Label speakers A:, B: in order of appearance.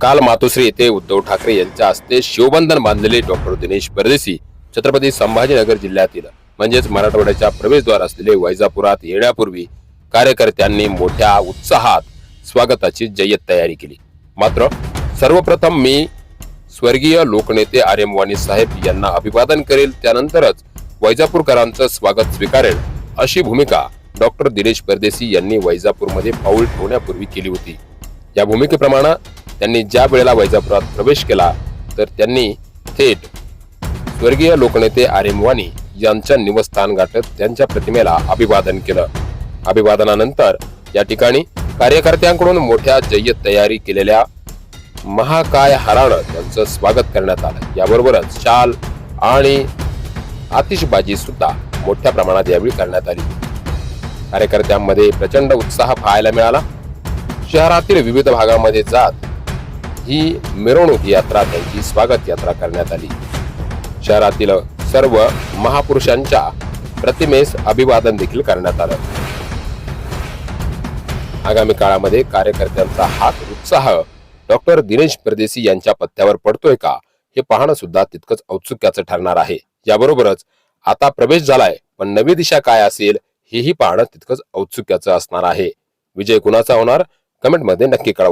A: काल मातोश्री येथे उद्धव ठाकरे यांच्या हस्ते शिवबंधन बांधलेले डॉक्टर दिनेश परदेशी छत्रपती संभाजीनगर जिल्ह्यातील म्हणजेच मराठवाड्याच्या प्रवेशद्वार असलेले वैजापुरात येण्यापूर्वी कार्यकर्त्यांनी मोठ्या उत्साहात स्वागताची जय्यत तयारी केली. मात्र सर्वप्रथम मी स्वर्गीय लोकनेते आर्यम वाणी साहेब यांना अभिवादन करेल. त्यानंतरच वैजापूरकरांचं स्वागत स्वीकारेल अशी भूमिका डॉक्टर दिनेश परदेशी यांनी वैजापूरमध्ये पाऊल ठेवण्यापूर्वी केली होती. या भूमिकेप्रमाणे त्यांनी ज्या वेळेला वैजापुरात प्रवेश केला तर त्यांनी थेट स्वर्गीय लोकनेते आर्यम यांच्या निवस्थान गाठत त्यांच्या प्रतिमेला अभिवादन केलं. अभिवादनानंतर या ठिकाणी कार्यकर्त्यांकडून मोठ्या जय्यत तयारी केलेल्या महाकाय हराणं त्यांचं स्वागत करण्यात आलं. याबरोबरच शाल आणि आतिषबाजी सुद्धा मोठ्या प्रमाणात यावेळी करण्यात आली. कार्यकर्त्यांमध्ये प्रचंड उत्साह पाहायला मिळाला. शहरातील विविध भागामध्ये जात ही मिरवणूक यात्रा त्यांची स्वागत यात्रा करण्यात आली. शहरातील सर्व महापुरुषांच्या प्रतिमेस अभिवादन देखील करण्यात आलं. आगामी काळामध्ये कार्यकर्त्यांचा हात उत्साह डॉक्टर दिनेश परदेशी यांच्या पत्त्यावर पडतोय का हे पाहणं सुद्धा तितकंच औत्सुक्याचं ठरणार आहे. याबरोबरच आता प्रवेश झालाय पण नवी दिशा काय असेल हेही पाहणं तितकंच औत्सुक्याचं असणार आहे. विजय कुणाचा होणार? कमेंटमध्ये नक्की कळवा.